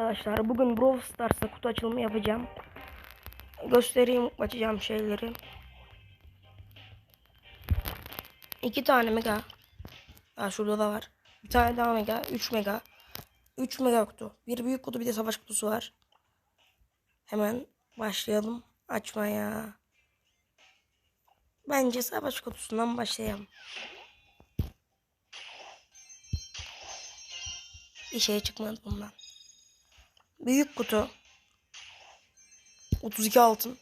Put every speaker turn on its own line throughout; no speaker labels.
Arkadaşlar bugün Brawl Stars'ta kutu açılımı yapacağım. Göstereyim açacağım şeyleri. İki tane mega. Ha şurada da var. Bir tane daha mega. 3 mega. 3 mega kutu. Bir büyük kutu bir de savaş kutusu var. Hemen başlayalım açmaya. Bence savaş kutusundan başlayalım. Bir şey çıkmadı bundan. Büyük kutu. 32 altın.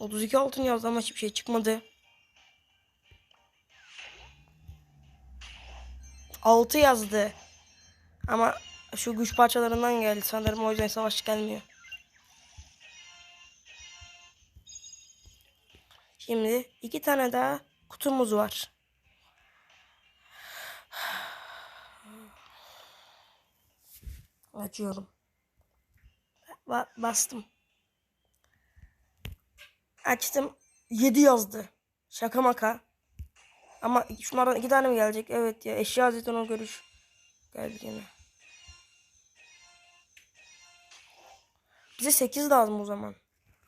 32 altın yazdı ama hiçbir şey çıkmadı. 6 yazdı. Ama şu güç parçalarından geldi sanırım o yüzden savaş gelmiyor. Şimdi iki tane daha kutumuz var. Açıyorum. Ba bastım. Açtım. 7 yazdı. Şaka maka. Ama şunlardan iki tane mi gelecek? Evet ya. Eşya jetonu görüş. Geldi yine. Bize 8 lazım o zaman.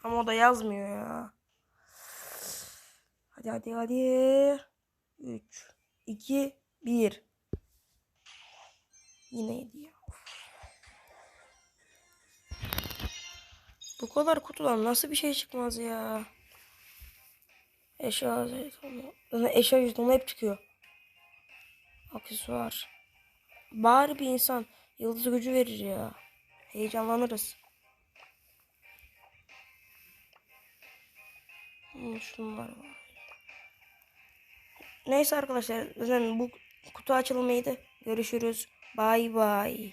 Ama o da yazmıyor ya. Hadi hadi hadi. 3, 2, 1. Yine 7 Bu kadar kutudan nasıl bir şey çıkmaz ya? Eşya jetonu. Zaten eşya jetonu hep çıkıyor. Aksesuar. Bari bir insan yıldız gücü verir ya. Heyecanlanırız. Hmm, şunlar var. Neyse arkadaşlar bu kutu açılımıydı. Görüşürüz. Bay bay.